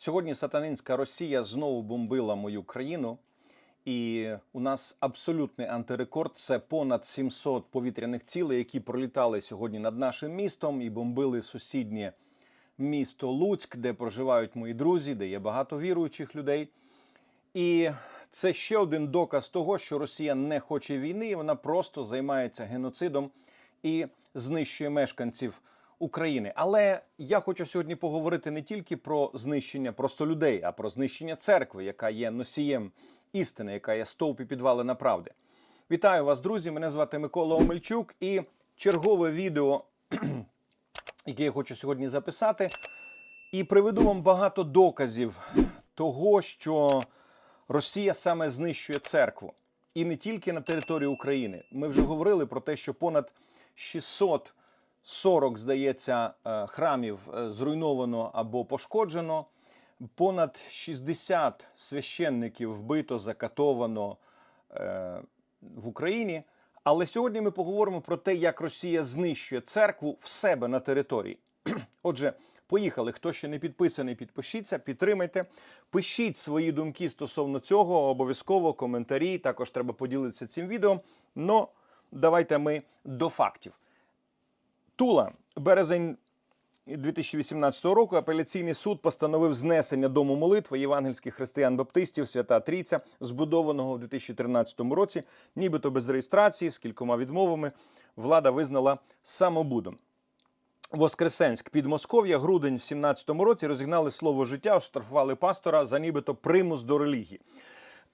Сьогодні сатанинська Росія знову бомбила мою країну, і у нас абсолютний антирекорд це понад 700 повітряних цілей, які пролітали сьогодні над нашим містом і бомбили сусіднє місто Луцьк, де проживають мої друзі, де є багато віруючих людей. І це ще один доказ того, що Росія не хоче війни, і вона просто займається геноцидом і знищує мешканців України. Але я хочу сьогодні поговорити не тільки про знищення просто людей, а про знищення церкви, яка є носієм істини, яка є стовп і підвалина правди. Вітаю вас, друзі! Мене звати Микола Омельчук, і чергове відео, яке я хочу сьогодні записати, і приведу вам багато доказів того, що Росія саме знищує церкву. І не тільки на території України. Ми вже говорили про те, що понад 640, здається, е, храмів е, зруйновано або пошкоджено. Понад 60 священників вбито, закатовано е, в Україні. Але сьогодні ми поговоримо про те, як Росія знищує церкву в себе на території. Отже, поїхали. Хто ще не підписаний, підпишіться, підтримайте. Пишіть свої думки стосовно цього, обов'язково коментарі. Також треба поділитися цим відео. Но давайте ми до фактів. Тула, березень 2018 року апеляційний суд постановив знесення дому молитви євангельських християн-баптистів Свята Трійця, збудованого в 2013 році, нібито без реєстрації, з кількома відмовами, влада визнала самобудом. Воскресенськ під Москов'я, грудень в 17-му році розігнали слово життя, оштрафували пастора за нібито примус до релігії.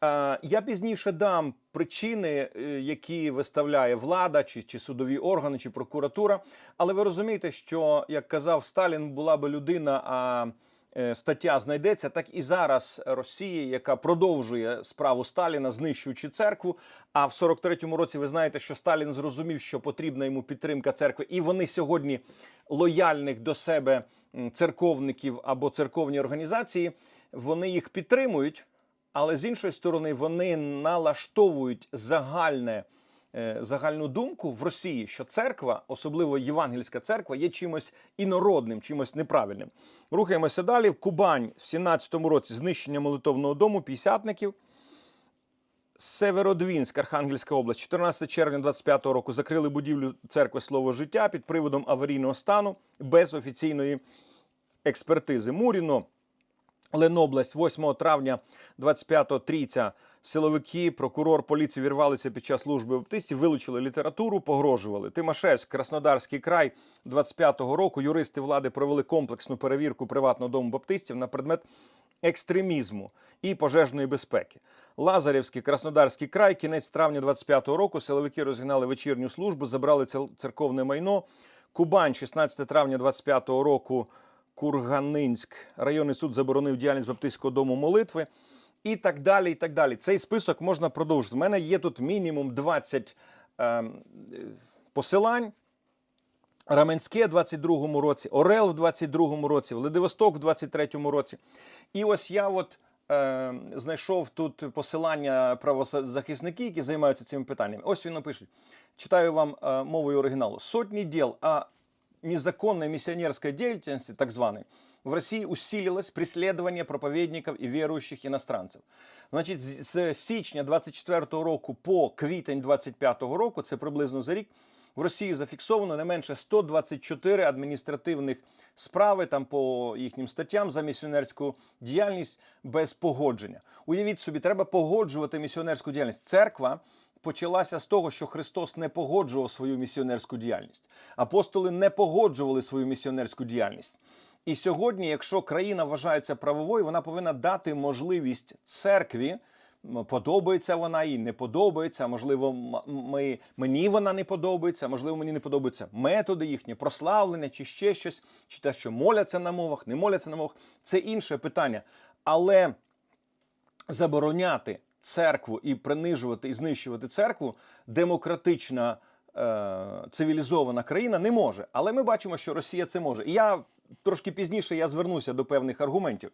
Е, Я пізніше дам причини, е, які виставляє влада, чи, чи судові органи, чи прокуратура. Але ви розумієте, що як казав Сталін, була би людина, а е, стаття знайдеться, так і зараз Росія, яка продовжує справу Сталіна, знищуючи церкву. А в 43-му році ви знаєте, що Сталін зрозумів, що потрібна йому підтримка церкви, і вони сьогодні лояльних до себе церковників або церковні організації, вони їх підтримують. Але з іншої сторони, вони налаштовують загальне, е, загальну думку в Росії, що церква, особливо євангельська церква, є чимось інородним, чимось неправильним. Рухаємося далі. В Кубань в 17-му році знищення молитовного дому п'ятдесятників. Северодвінськ, Архангельська область, 14 червня 25 року закрили будівлю церкви Слово життя під приводом аварійного стану без офіційної експертизи. Муріно, Ленобласть, 8 травня 25-го трійця. Силовики, прокурор, поліцію вірвалися під час служби баптистів, вилучили літературу, погрожували. Тимашевськ, Краснодарський край 25-го року. Юристи влади провели комплексну перевірку приватного дому баптистів на предмет екстремізму і пожежної безпеки. Лазарівський, Краснодарський край, кінець травня 25-го року. Силовики розігнали вечірню службу, забрали церковне майно. Кубань, 16 травня 25-го року. Курганинськ, районний суд заборонив діяльність Баптистського дому молитви. І так далі. і так далі. Цей список можна продовжити. У мене є тут мінімум 20 ем, е, посилань. Раменське в 22-му році, Орел в 22-му році, Владивосток в 23-му році. І ось я от е, знайшов тут посилання правозахисників, які займаються цими питаннями. Ось він пишуть. Читаю вам е, мовою оригіналу. Сотні діл о незаконной миссионерской деятельности, так званой, в России усилилось преследование проповедников и верующих иностранців. Значить, з січня 24-го року по квітень 25-го року, це приблизно за рік, в Росії зафіксовано не менше 124 адміністративних справи там по їхнім статтям за місіонерську діяльність без погодження. Уявіть собі, треба погоджувати місіонерську діяльність. Церква почалася з того, що Христос не погоджував свою місіонерську діяльність. Апостоли не погоджували свою місіонерську діяльність. І сьогодні, якщо країна вважається правовою, вона повинна дати можливість церкві. Подобається вона їй, не подобається. Можливо, ми, мені вона не подобається, можливо, мені не подобаються методи їхні, прославлення чи ще щось, чи те, що моляться на мовах, не моляться на мовах. Це інше питання. Але забороняти церкву і принижувати і знищувати церкву демократична е, цивілізована країна не може. Але ми бачимо, що Росія це може. І я трошки пізніше я звернуся до певних аргументів.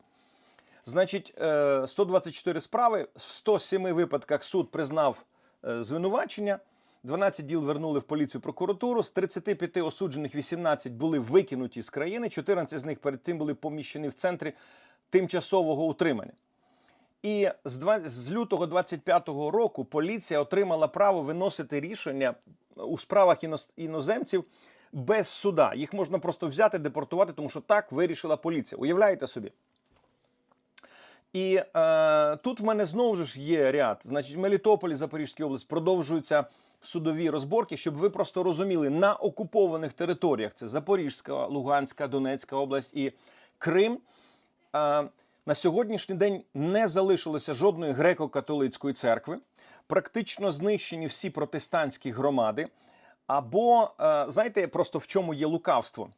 Значить, е, 124 справи, в 107 випадках суд признав е, звинувачення. 12 діл вернули в поліцію прокуратуру. З 35 осуджених 18 були викинуті з країни. 14 з них перед тим були поміщені в центрі тимчасового утримання. І з, два- з лютого 25-го року поліція отримала право виносити рішення у справах іноз- іноземців без суда. Їх можна просто взяти, депортувати, тому що так вирішила поліція. Уявляєте собі? І е, тут в мене знову ж є ряд. Значить, в Мелітополі, Запорізькій області продовжуються судові розборки, щоб ви просто розуміли, на окупованих територіях це Запорізька, Луганська, Донецька область і Крим. Е, на сьогоднішній день не залишилося жодної греко-католицької церкви. Практично знищені всі протестантські громади. Або, е, знаєте, просто в чому є лукавство?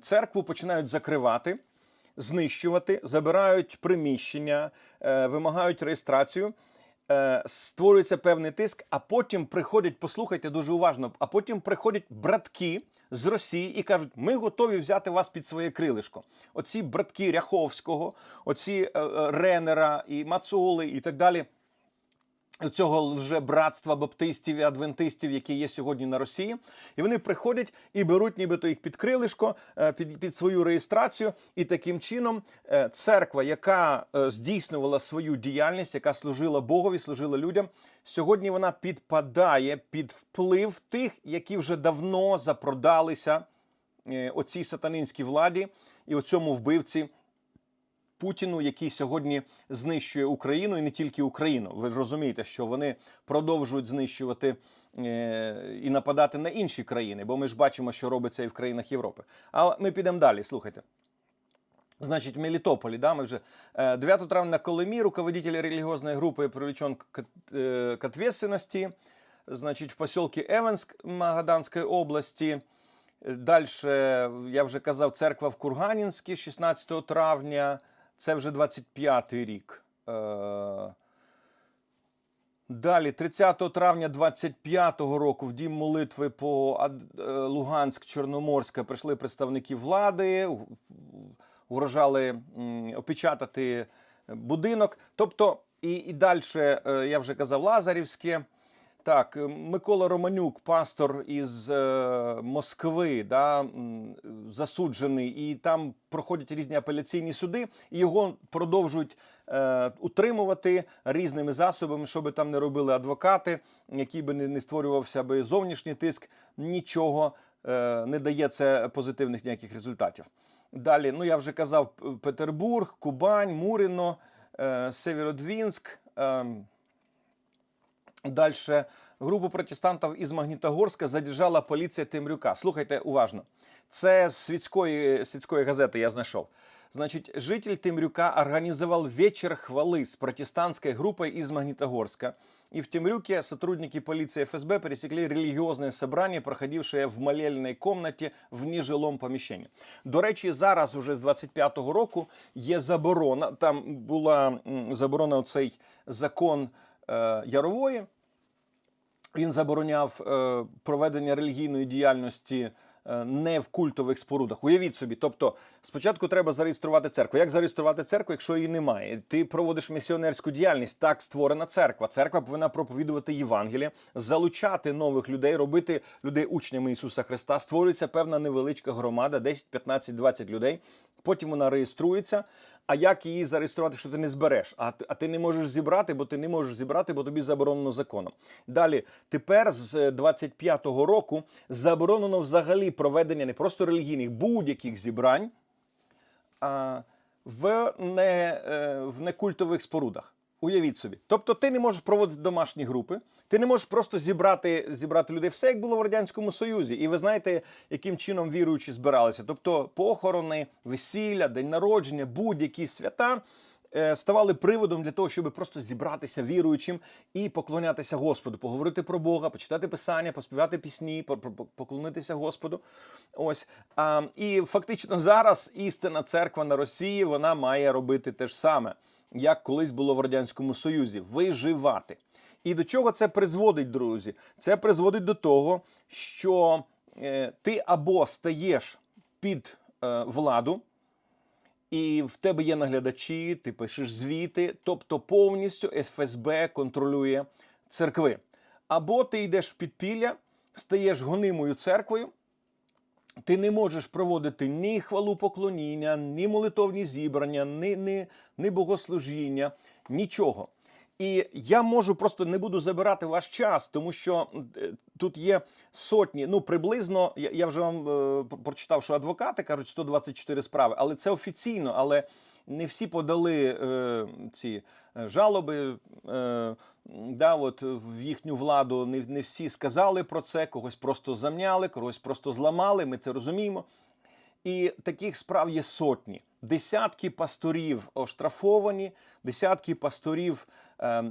Церкву починають закривати, знищувати, забирають приміщення, е, вимагають реєстрацію, е, створюється певний тиск, а потім приходять, послухайте дуже уважно, а потім приходять братки з Росії і кажуть: ми готові взяти вас під своє крилишко. Оці братки Ряховського, оці е, е, Ренера і Мацули і так далі цього лжебратства баптистів і адвентистів, які є сьогодні на Росії, і вони приходять і беруть, нібито їх під крилишко, е, під, під свою реєстрацію, і таким чином е, церква, яка е, здійснювала свою діяльність, яка служила Богові, служила людям, сьогодні вона підпадає під вплив тих, які вже давно запродалися оцій сатанинській владі і оцьому вбивці. Путіну, який сьогодні знищує Україну і не тільки Україну. Ви ж розумієте, що вони продовжують знищувати е, і нападати на інші країни, бо ми ж бачимо, що робиться і в країнах Європи. Але ми підемо далі. Слухайте. Значит, в Мелитополе, да, мы вже э, 9 травня на Колыми руководитель религиозной группы привлечен к, э, к ответственности. Значит, в поселке Эванск Магаданской области. Дальше, я вже казав, церква в Курганінській 16 травня. Це вже 25-й рік. Е, Далі, 30 травня 25-го року, в дім молитви по е, Луганськ Чорноморська прийшли представники влади, угрожали опечатати будинок. Тобто, і, і далі, я вже казав, Лазарівське. Так, е, Микола Романюк, пастор із е, Москви, да, засуджений, і там проходять різні апеляційні суди, і його продовжують е, утримувати різними засобами, що би там не робили адвокати, який би не, створювався би зовнішній тиск, нічого е, не дає це позитивних ніяких результатів. Далі, ну я вже казав, Петербург, Кубань, Мурино, е, Северодвінськ. ем, Дальше групу протестантів із Магнітогорська задержала поліція Темрюка. Слухайте уважно. Це з світської, світської газети я знайшов. Значить, житель Темрюка организовал вечер хвалы с протестантской группой из Магнитогорска. И в Темрюке сотрудники полиции ФСБ пересекли религиозное собрание, проходившее в молельной комнаті в нежилом поміщенні. До речі, зараз уже з 25-го року є заборона. Там була заборона оцей закон Ярової. Він забороняв е, проведення релігійної діяльності е, не в культових спорудах. Уявіть собі, тобто спочатку треба зареєструвати церкву. Як зареєструвати церкву, якщо її немає? Ти проводиш місіонерську діяльність. Так створена церква. Церква повинна проповідувати Євангеліє, залучати нових людей, робити людей учнями Ісуса Христа. Створюється певна невеличка громада, 10, 15, 20 людей. Потім вона реєструється. А як її зареєструвати, що ти не збереш? А, а ти не можеш зібрати, бо ти не можеш зібрати, бо тобі заборонено законом. Далі, тепер з 25-го року заборонено взагалі проведення не просто релігійних, будь-яких зібрань а, в, не, е, в некультових спорудах. Уявіть собі. Тобто ти не можеш проводити домашні групи, ти не можеш просто зібрати, зібрати людей. Все як було в Радянському Союзі. І ви знаєте, яким чином віруючі збиралися. Тобто похорони, весілля, день народження, будь-які свята е, ставали приводом для того, щоб просто зібратися віруючим і поклонятися Господу, поговорити про Бога, почитати писання, поспівати пісні, по- по- поклонитися Господу. Ось і фактично зараз істинна церква на Росії вона має робити те ж саме, як колись було в радянському Союзі виживати. І до чого це призводить, друзі? Це призводить до того, що е, ти або стаєш під е, владу, і в тебе є наглядачі, ти пишеш звіти, тобто повністю ФСБ контролює церкви. Або ти йдеш в підпілля, стаєш гонимою церквою, ти не можеш проводити ні хвалу поклоніння, ні молитовні зібрання, ні, ні, ні богослужіння, нічого. І я можу просто не буду забирати ваш час, тому що е, тут є сотні, ну приблизно, я, вже вам е, прочитав, що адвокати кажуть 124 справи, але це офіційно, але не всі подали е, ці е, жалоби. Е, да, от в їхню владу не, не всі сказали про це, когось просто замняли, когось просто зламали. Ми це розуміємо. І таких справ є сотні. Десятки пасторів оштрафовані, десятки пасторів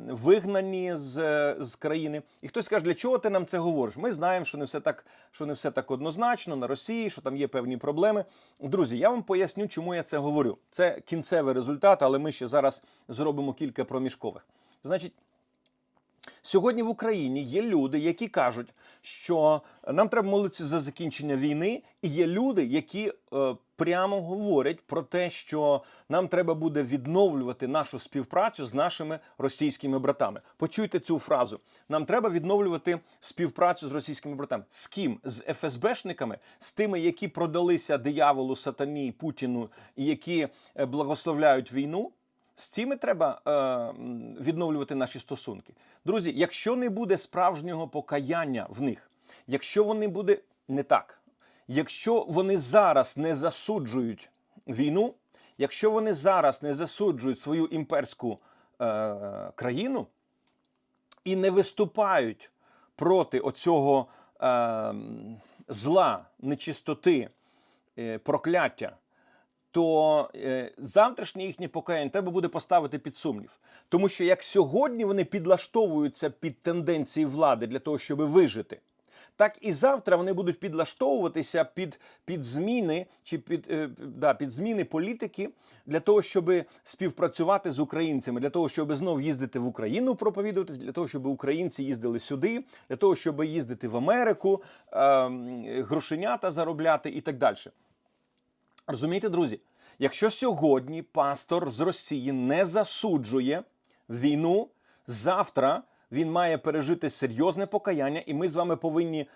вигнані з, е, з країни. І хтось каже, для чого ти нам це говориш? Ми знаємо, що не все так, що не все так однозначно на Росії, що там є певні проблеми. Друзі, я вам поясню, чому я це говорю. Це кінцевий результат, але ми ще зараз зробимо кілька проміжкових. Значить. Сьогодні в Україні є люди, які кажуть, що нам треба молитися за закінчення війни, і є люди, які е, прямо говорять про те, що нам треба буде відновлювати нашу співпрацю з нашими російськими братами. Почуйте цю фразу: нам треба відновлювати співпрацю з російськими братами. З ким? З ФСБшниками, з тими, які продалися дияволу, сатані, Путіну, і які е, благословляють війну. З цими треба е, відновлювати наші стосунки. Друзі, якщо не буде справжнього покаяння в них, якщо вони буде не так, якщо вони зараз не засуджують війну, якщо вони зараз не засуджують свою імперську е, країну і не виступають проти оцього е, зла, нечистоти, е, прокляття, то е, завтрашнє їхнє покаяння треба буде поставити під сумнів. Тому що як сьогодні вони підлаштовуються під тенденції влади для того, щоб вижити, так і завтра вони будуть підлаштовуватися під, під зміни чи під, е, да, під зміни політики для того, щоб співпрацювати з українцями, для того, щоб знов їздити в Україну проповідуватись, для того, щоб українці їздили сюди, для того, щоб їздити в Америку, е, грошенята заробляти і так далі. Розумієте, друзі? Якщо сьогодні пастор з Росії не засуджує війну, завтра він має пережити серйозне покаяння, і ми з вами повинні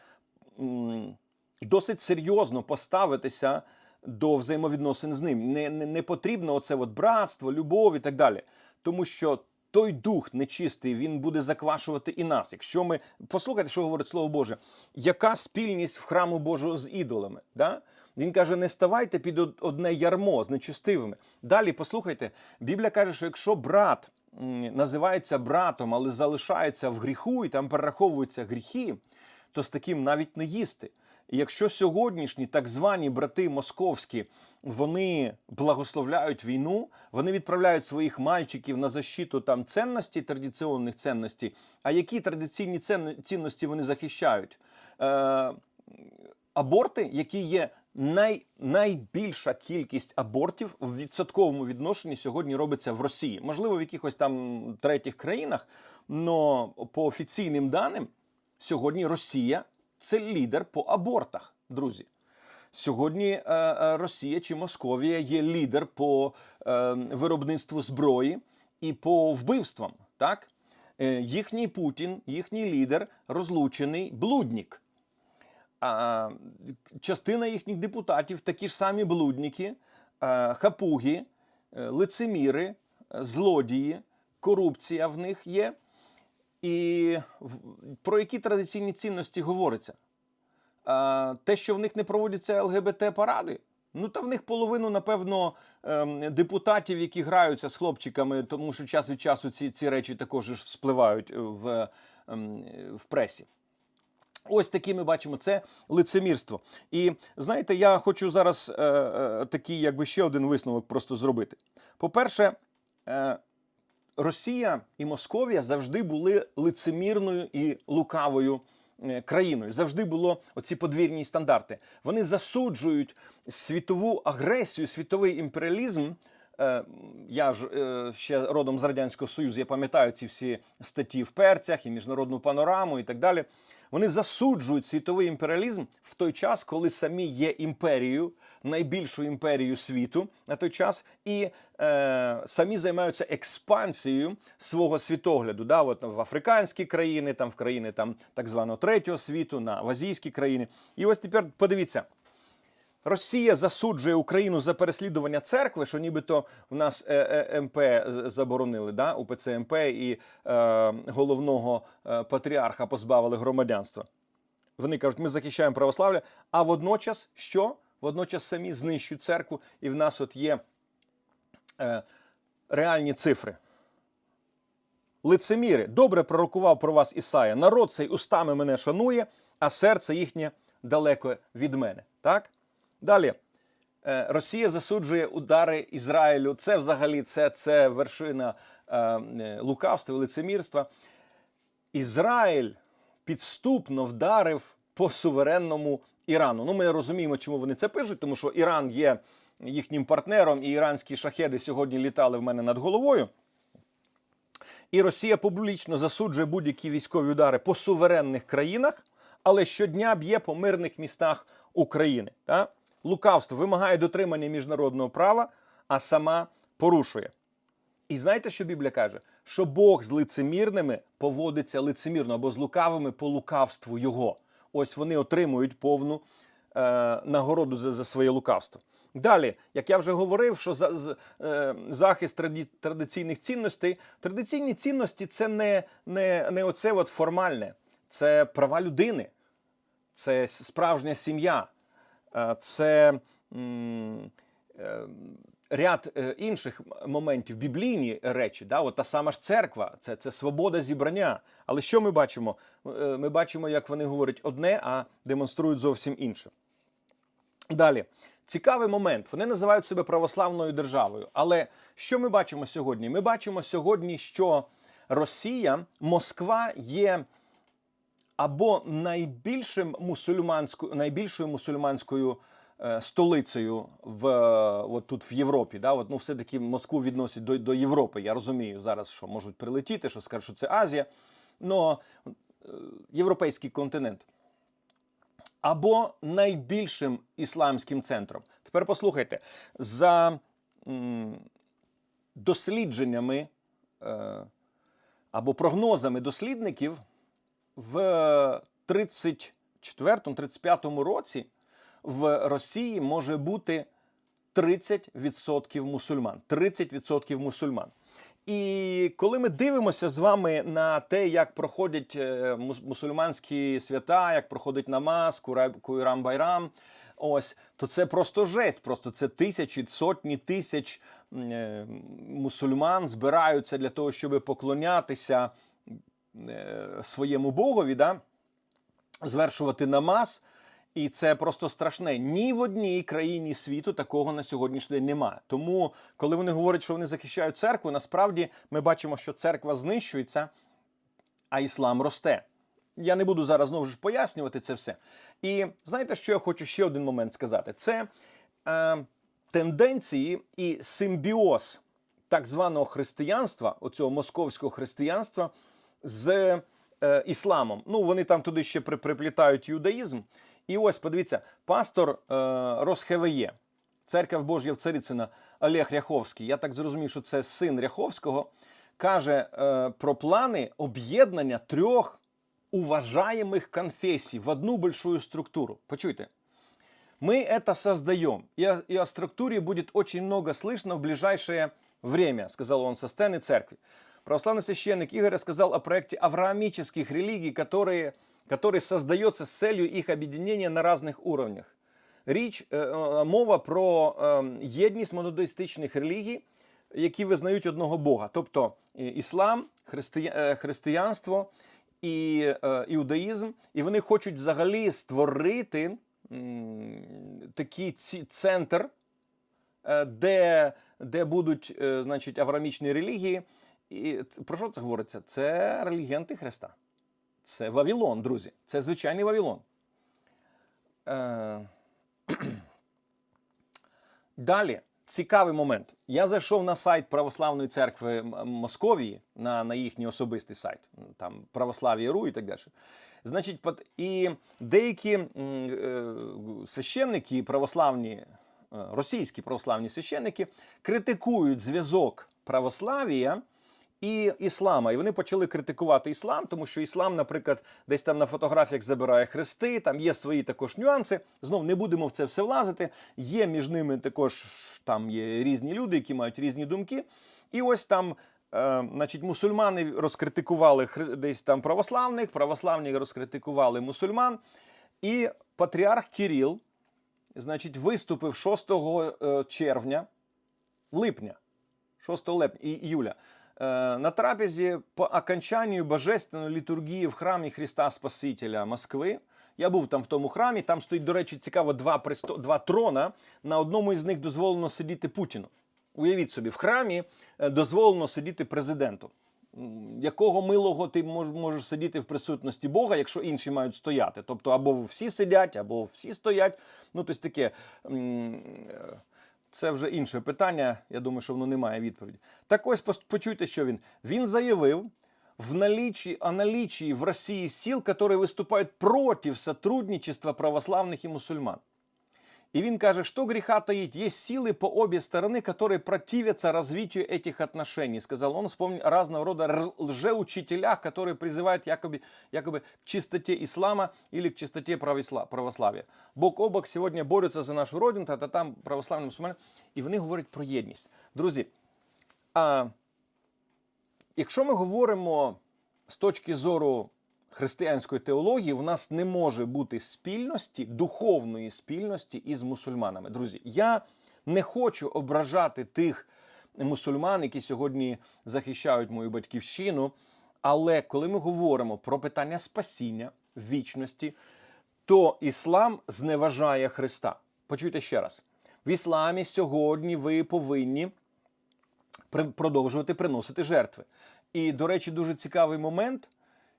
досить серйозно поставитися до взаємовідносин з ним. Не, не, не потрібно оце от братство, любов і так далі. Тому що той дух нечистий він буде заквашувати і нас. Якщо ми послухайте, що говорить Слово Боже, яка спільність в храму Божого з ідолами? Да? Він каже: не ставайте під одне ярмо з нечистивими. Далі послухайте, Біблія каже, що якщо брат називається братом, але залишається в гріху і там перераховуються гріхи, то з таким навіть не їсти. І якщо сьогоднішні так звані брати московські вони благословляють війну, вони відправляють своїх мальчиків на защиту там цінностей, традиційних цінностей. А які традиційні цінності вони захищають? Е, аборти, які є най, найбільша кількість абортів в відсотковому відношенні сьогодні робиться в Росії. Можливо, в якихось там третіх країнах, але по офіційним даним, сьогодні Росія це лідер по абортах, друзі. Сьогодні е, е, Росія чи Московія є лідер по е, виробництву зброї і по вбивствам. Так? Е, їхній Путін, їхній лідер розлучений блудник. А, частина їхніх депутатів такі ж самі блудники, е, хапуги, е, лицеміри, е, злодії, корупція в них є. І про які традиційні цінності говориться? А, те, що в них не проводяться ЛГБТ-паради. Ну, та в них половину, напевно, ем, депутатів, які граються з хлопчиками, тому що час від часу ці, ці речі також спливають в, ем, в пресі. Ось такі ми бачимо це лицемірство. І знаєте, я хочу зараз е, е, такий, якби ще один висновок просто зробити. По-перше, е, Росія і Московія завжди були лицемірною і лукавою е, країною. Завжди було оці подвірні стандарти. Вони засуджують світову агресію, світовий імперіалізм. Е, Я ж е, ще родом з Радянського Союзу, я пам'ятаю ці всі статті в перцях і міжнародну панораму і так далі. Вони засуджують світовий імперіалізм в той час, коли самі є імперією, найбільшою імперією світу на той час, і е, самі займаються експансією свого світогляду. Да, от в африканські країни, там в країни там так званого третього світу, на в азійські країни. І ось тепер подивіться. Росія засуджує Україну за переслідування церкви, що нібито в нас е, е, МП заборонили, да? УПЦ МП і е, головного е, патріарха позбавили громадянства. Вони кажуть, ми захищаємо православ'я, а водночас що? Водночас самі знищують церкву, і в нас от є е, реальні цифри. Лицеміри, добре пророкував про вас Ісая. Народ цей устами мене шанує, а серце їхнє далеко від мене. Так? Далі. Е, Росія засуджує удари Ізраїлю. Це взагалі це, це вершина е, е, лукавства, лицемірства. Ізраїль підступно вдарив по суверенному Ірану. Ну, ми розуміємо, чому вони це пишуть, тому що Іран є їхнім партнером, і іранські шахеди сьогодні літали в мене над головою. І Росія публічно засуджує будь-які військові удари по суверенних країнах, але щодня б'є по мирних містах України. Та? Лукавство вимагає дотримання міжнародного права, а сама порушує. І знаєте, що Біблія каже? Що Бог з лицемірними поводиться лицемірно або з лукавими по лукавству Його. Ось вони отримують повну е, нагороду за, за своє лукавство. Далі, як я вже говорив, що за, з, е, захист траді, традиційних цінностей, традиційні цінності це не, не, не оце от формальне, це права людини, це справжня сім'я, це. е, ряд е, інших моментів, біблійні речі, да, от та сама ж церква, це, це свобода зібрання. Але що ми бачимо? Е, Ми бачимо, як вони говорять одне, а демонструють зовсім інше. Далі. Цікавий момент. Вони називають себе православною державою. Але що ми бачимо сьогодні? Ми бачимо сьогодні, що Росія, Москва є або найбільшим мусульманською, найбільшою мусульманською е, столицею в е, от тут в Європі. Да? От, ну, все-таки Москву відносять до, до Європи. Я розумію зараз, що можуть прилетіти, що скажуть, що це Азія. Но е, європейський континент. Або найбільшим ісламським центром. Тепер послухайте, за м, дослідженнями е, або прогнозами дослідників, в 34-35 році в Росії може бути 30% мусульман. 30% мусульман. І коли ми дивимося з вами на те, як проходять е, мусульманські свята, як проходить намаз, Куйрам Байрам, ось, то це просто жесть. Просто це тисячі, сотні тисяч е, мусульман збираються для того, щоб поклонятися своєму богові, да? звершувати намаз. І це просто страшне. Ні в одній країні світу такого на сьогоднішній день немає. Тому, коли вони говорять, що вони захищають церкву, насправді ми бачимо, що церква знищується, а іслам росте. Я не буду зараз знову ж пояснювати це все. І знаєте, що я хочу ще один момент сказати? Це е, тенденції і симбіоз так званого християнства, оцього московського християнства, з е, ісламом. Ну, вони там туди ще при- приплітають юдаїзм. І ось подивіться, пастор е, Росхевеє, церква Божня в Царицина Олег Ряховський. Я так зрозумів, що це син Ряховського, каже е, про плани об'єднання трьох уважаемых конфессий в одну большую структуру. Почуйте. Мы это создаем, и о, и о структуре будет очень много слышно в ближайшее время, сказал он со сцены церкви. Православный священник Игорь сказал о проекте авраамических религий, которые, который создается с целью их объединения на разных уровнях. Річ е, е, мова про е, єдність монотеїстичних релігій, які визнають одного Бога, тобто е, іслам, христия, е, християнство і е, іудаїзм, і вони хочуть взагалі створити м, такий ці, центр, е, де, де будуть е, значить, аврамічні релігії. І про що це говориться? Це релігія Антихриста. Це Вавилон, друзі. Це звичайний Вавилон. Е, Далі, цікавий момент. Я зайшов на сайт Православної церкви Московії, на, на їхній особистий сайт, там православ'я.ру і так далі. Значить, і деякі е, священники православні, е, російські православні священники критикують зв'язок православ'я і іслама. І вони почали критикувати іслам, тому що іслам, наприклад, десь там на фотографіях забирає хрести, там є свої також нюанси. Знов не будемо в це все влазити. Є між ними також там є різні люди, які мають різні думки. І ось там. Е, значить, мусульмани розкритикували десь там православних, православні розкритикували мусульман. І патріарх Кіріл, значить, виступив 6 е, червня, липня, 6 липня, і- июля, э, на трапезе по окончанию божественної літургії в храмі Христа Спасителя Москви. Я був там в тому храмі. Там стоїть, до речі, цікаво, два, престо... два трона. На одному із них дозволено сидіти Путіну. Уявіть собі, в храмі е, дозволено сидіти президенту. Якого милого ти можеш сидіти в присутності Бога, якщо інші мають стояти? Тобто або всі сидять, або всі стоять. Ну, тобто таке м, е, Це вже інше питання. Я думаю, що воно не має відповіді. Так ось пос- почуйте, що він. Він заявив в наличии, о наличии в России сил, которые выступают против сотрудничества православных и мусульман. И він каже, что греха таить, есть силы по обе стороны, которые противятся развитию этих отношений. Сказал он, вспомнил о разного рода р- лжеучителях, которые призывают якобы, якобы к чистоте ислама или к чистоте правосла- православия. Бок о бок сегодня борются за нашу родину, та там православні мусульмани. І вони говорять про єдність. Друзі, а, якщо ми говоримо з точки зору християнської теології, в нас не може бути спільності, духовної спільності із мусульманами. Друзі, я не хочу ображати тих мусульман, які сьогодні захищають мою батьківщину. Але коли ми говоримо про питання спасіння, вічності, то іслам зневажає Христа. Почуйте ще раз: в ісламі сьогодні ви повинні продовжувати приносити жертви. І, до речі, дуже цікавий момент,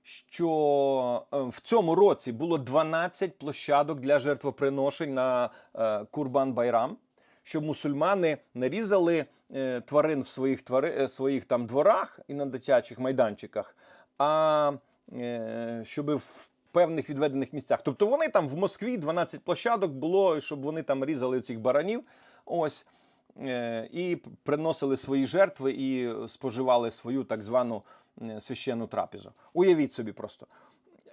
що е, в цьому році було 12 площадок для жертвоприношень на е, Курбан Байрам, щоб мусульмани нарізали е, тварин в своїх, твари, своїх там дворах і на дитячих майданчиках, а щоб в певних відведених місцях. Тобто вони там в Москві 12 площадок було, щоб вони там різали цих баранів. Ось і приносили свої жертви і споживали свою так звану священну трапезу. Уявіть собі просто.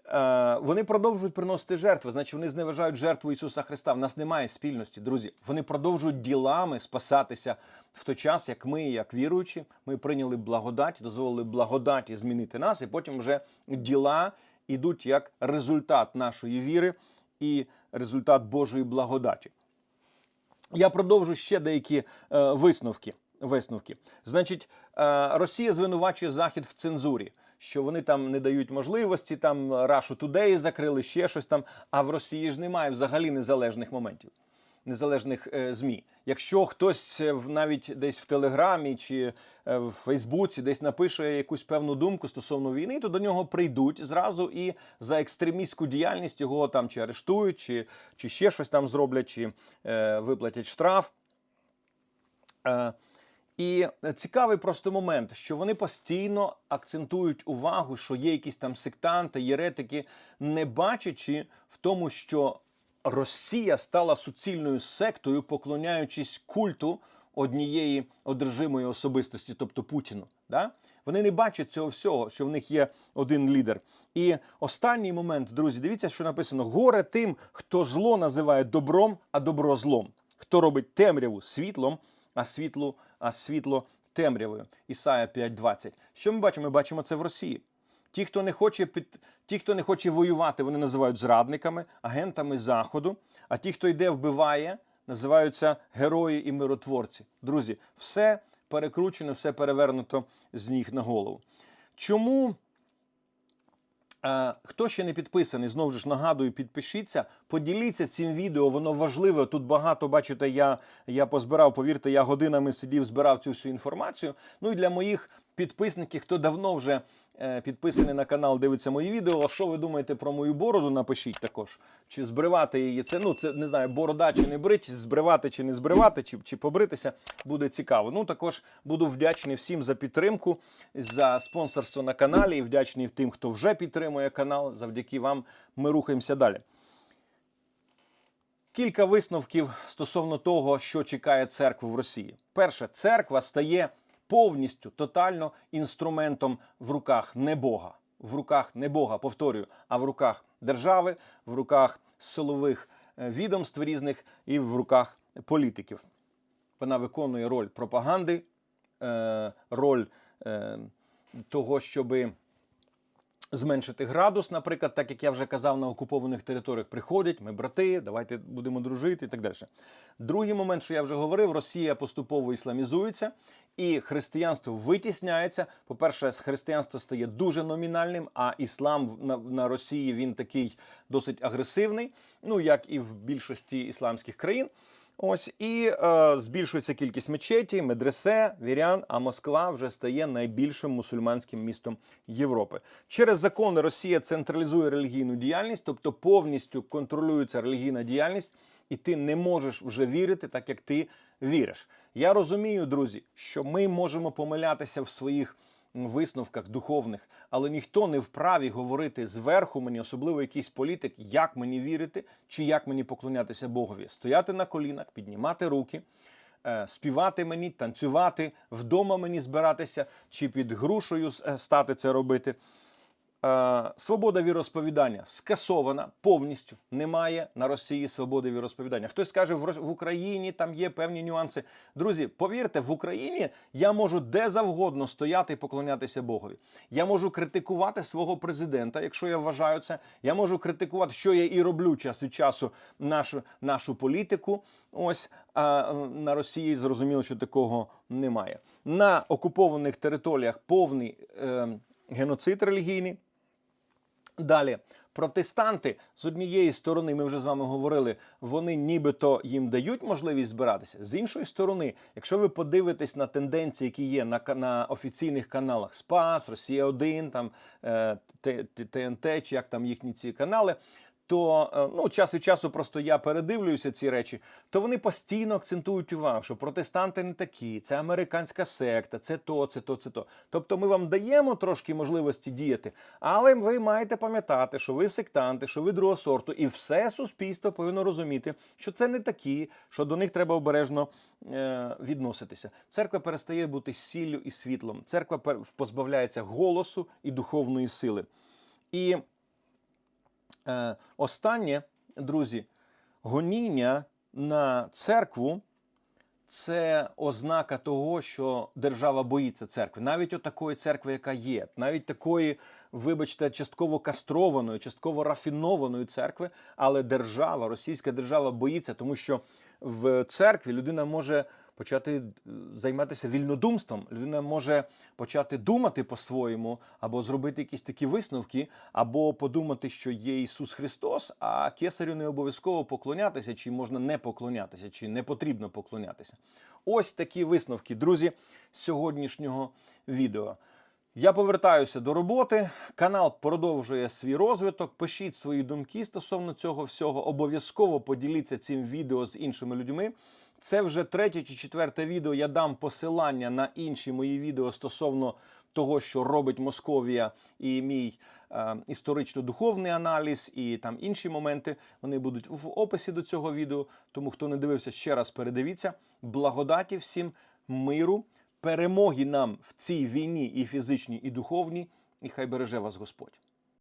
Е, Вони продовжують приносити жертви, значить вони зневажають жертву Ісуса Христа. В нас немає спільності, друзі. Вони продовжують ділами спасатися в той час, як ми, як віруючі, ми прийняли благодать, дозволили благодаті змінити нас, і потім вже діла йдуть як результат нашої віри і результат Божої благодаті. Я продовжу ще деякі е, висновки. Висновки. Значить, е, Росія звинувачує Захід в цензурі, що вони там не дають можливості, там Russia Today закрили ще щось там. А в Росії ж немає взагалі незалежних моментів, незалежних е, ЗМІ. Якщо хтось е, навіть десь в Телеграмі чи в Фейсбуці десь напише якусь певну думку стосовно війни, то до нього прийдуть зразу і за екстремістську діяльність його там чи арештують, чи, чи ще щось там зроблять, чи е, виплатять штраф. Е, і цікавий просто момент, що вони постійно акцентують увагу, що є якісь там сектанти, єретики, не бачачи в тому, що Росія стала суцільною сектою, поклоняючись культу однієї одержимої особистості, тобто Путіну. Да? Вони не бачать цього всього, що в них є один лідер. І останній момент, друзі, дивіться, що написано: горе тим, хто зло називає добром, а добро злом, хто робить темряву світлом, а світло, а світло темрявою. Ісая 5.20. Що ми бачимо? Ми бачимо це в Росії. Ті, хто не хоче під... ті, хто не хоче воювати, вони називають зрадниками, агентами заходу. А ті, хто йде, вбиває, називаються герої і миротворці. Друзі, все перекручено, все перевернуто з ніг на голову. Чому Хто ще не підписаний, знову ж нагадую, підпишіться, поділіться цим відео, воно важливе. Тут багато, бачите, я, я позбирав, повірте, я годинами сидів, збирав цю всю інформацію. Ну і для моїх підписників, хто давно вже е, підписаний на канал, дивиться мої відео. А що ви думаєте про мою бороду? Напишіть також. Чи збривати її? Це ну це не знаю, борода чи не брить, збривати чи не збривати, чи, чи побритися буде цікаво. Ну також буду вдячний всім за підтримку, за спонсорство на каналі і вдячний тим, хто вже підтримує канал. Завдяки вам ми рухаємося далі. Кілька висновків стосовно того, що чекає церкву в Росії. Перше, церква стає повністю тотально інструментом в руках не Бога. В руках не Бога, повторюю, а в руках держави, в руках силових е, відомств різних і в руках політиків. Вона виконує роль пропаганди, е, роль е, того, щоби зменшити градус, наприклад, так як я вже казав, на окупованих територіях приходять, ми брати, давайте будемо дружити і так далі. Другий момент, що я вже говорив, Росія поступово ісламізується і християнство витісняється. По-перше, християнство стає дуже номінальним, а іслам на, на Росії він такий досить агресивний, ну як і в більшості ісламських країн. Ось і е, збільшується кількість мечеті, медресе, вірян. А Москва вже стає найбільшим мусульманським містом Європи. Через закони Росія централізує релігійну діяльність, тобто повністю контролюється релігійна діяльність, і ти не можеш вже вірити, так як ти віриш. Я розумію, друзі, що ми можемо помилятися в своїх висновках духовних, але ніхто не вправі говорити зверху мені, особливо якийсь політик, як мені вірити чи як мені поклонятися Богові. Стояти на колінах, піднімати руки, е, співати мені, танцювати, вдома мені збиратися чи під грушею е, стати це робити. Е, Свобода віросповідання скасована повністю. Немає на Росії свободи віросповідання. Хтось скаже, в Україні там є певні нюанси. Друзі, повірте, в Україні я можу де завгодно стояти і поклонятися Богові. Я можу критикувати свого президента, якщо я вважаю це. Я можу критикувати, що я і роблю час від часу нашу, нашу політику. Ось а е, на Росії зрозуміло, що такого немає. На окупованих територіях повний е, геноцид релігійний. Далі, протестанти з однієї сторони, ми вже з вами говорили, вони нібито їм дають можливість збиратися. З іншої сторони, якщо ви подивитесь на тенденції, які є на, на офіційних каналах Спас, Росія 1 там е, ТНТ, чи як там їхні ці канали. То е, ну, час від часу просто я передивлююся ці речі, то вони постійно акцентують увагу, що протестанти не такі, це американська секта, це то, це то, це то. Тобто ми вам даємо трошки можливості діяти, але ви маєте пам'ятати, що ви сектанти, що ви другого сорту, і все суспільство повинно розуміти, що це не такі, що до них треба обережно е, відноситися. Церква перестає бути сіллю і світлом. Церква позбавляється голосу і духовної сили. І останнє, друзі, гоніння на церкву це ознака того, що держава боїться церкви. Навіть от такої церкви, яка є, навіть такої, вибачте, частково кастрованої, частково рафінованої церкви, але держава, російська держава боїться, тому що в церкві людина може почати е, займатися вільнодумством. Людина може почати думати по-своєму, або зробити якісь такі висновки, або подумати, що є Ісус Христос, а кесарю не обов'язково поклонятися, чи можна не поклонятися, чи не потрібно поклонятися. Ось такі висновки, друзі, сьогоднішнього відео. Я повертаюся до роботи. Канал продовжує свій розвиток. Пишіть свої думки стосовно цього всього. Обов'язково поділіться цим відео з іншими людьми. Це вже третє чи четверте відео. Я дам посилання на інші мої відео стосовно того, що робить Московія, і мій е, історично-духовний аналіз, і там інші моменти. Вони будуть в описі до цього відео. Тому хто не дивився, ще раз передивіться. Благодаті всім миру, перемоги нам в цій війні, і фізичній, і духовній. І хай береже вас Господь.